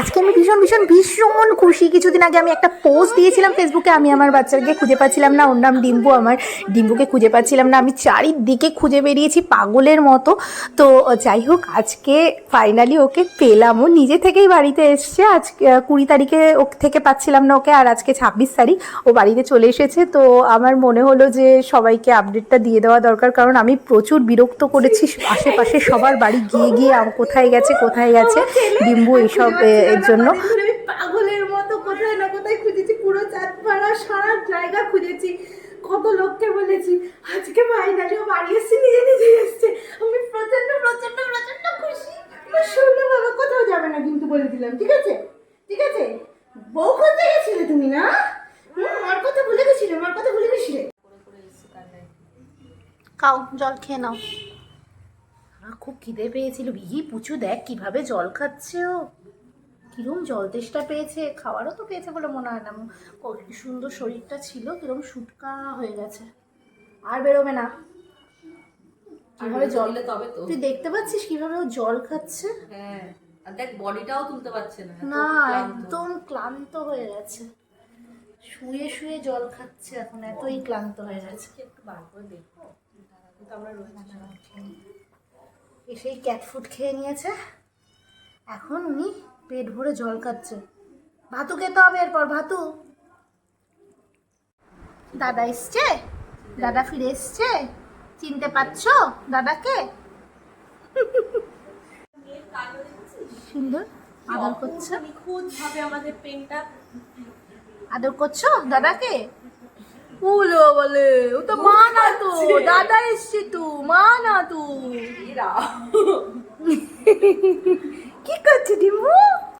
আজকে আমি ভীষণ ভীষণ ভীষণ খুশি। কিছুদিন আগে আমি একটা পোস্ট দিয়েছিলাম ফেসবুকে আমি আমার বাচ্চাকে খুঁজে পাচ্ছিলাম না, ওর নাম ডিম্বু, আমার ডিম্বুকে খুঁজে পাচ্ছিলাম না। আমি চারিদিকে খুঁজে বেরিয়েছি পাগলের মতো। তো যাই হোক, আজকে ফাইনালি ওকে পেলাম। ও নিজে থেকেই বাড়িতে এসছে। আজকে কুড়ি তারিখে ও থেকে পাচ্ছিলাম না ওকে, আর আজকে ছাব্বিশ তারিখ ও বাড়িতে চলে এসেছে। তো আমার মনে হলো যে সবাইকে আপডেটটা দিয়ে দেওয়া দরকার, কারণ আমি প্রচুর বিরক্ত করেছি। আশেপাশে সবার বাড়ি গিয়ে গিয়ে কোথায় গেছে কোথায় গেছে? ডিম্বু এইসব এর জন্য? পাগলের মতো কোথায় না কোথায় খুঁজেছি পুরো চাঁদপাড়া সারা জায়গা খুঁজেছি। কত লোককে বলেছি আজকে ফাইনালি ও বাড়ি এসছে নিজে নিজে এসছে। আমি প্রচণ্ড প্রচণ্ড প্রচণ্ড খুশি। আমার বাবা কোথাও যাবে না কিন্তু বলে দিলাম ঠিক আছে? ঠিক আছে? বউ খুঁজতে গেছিলে তুমি না? আমার কথা ভুলে গেছিলে আমার কথা ভুলে গেছিলে। খাও জল খেয়ে নাও। খুব খিদে পেয়েছিল। বিহি পুচু দেখ কীভাবে জল খাচ্ছে ও। কিরম জল? তেষ্টা পেয়েছে খাওয়ারও তো পেয়েছে বলে মনে হয় না। সুন্দর শরীরটা ছিল কিরম শুটকা হয়ে গেছে। আর বেরোবে না। কীভাবে জল তবে তো। তুই দেখতে পাচ্ছিস কীভাবে ও জল খাচ্ছে? হ্যাঁ আর দেখ বডিটাও তুলতে পারছে না না একদম ক্লান্ত হয়ে গেছে। শুয়ে শুয়ে জল খাচ্ছে এখন এতই ক্লান্ত হয়ে গেছে। একটু বার করে দেখো আমরা এসেই ক্যাট ফুড খেয়ে নিয়েছে। এখন উনি পেট ভরে জল খাচ্ছে। ভাতু খেতে হবে এরপর ভাতু? দাদা এসছে? দাদা ফিরে এসছে? চিনতে পারছ দাদাকে? সুন্দর আদর করছ? ভাবে আমাদের পেনটা। আদর করছ দাদাকে? উলো বলে ও তো মা না তো দাদা এসছে তো মা না তো। কি করছে ডিম্বু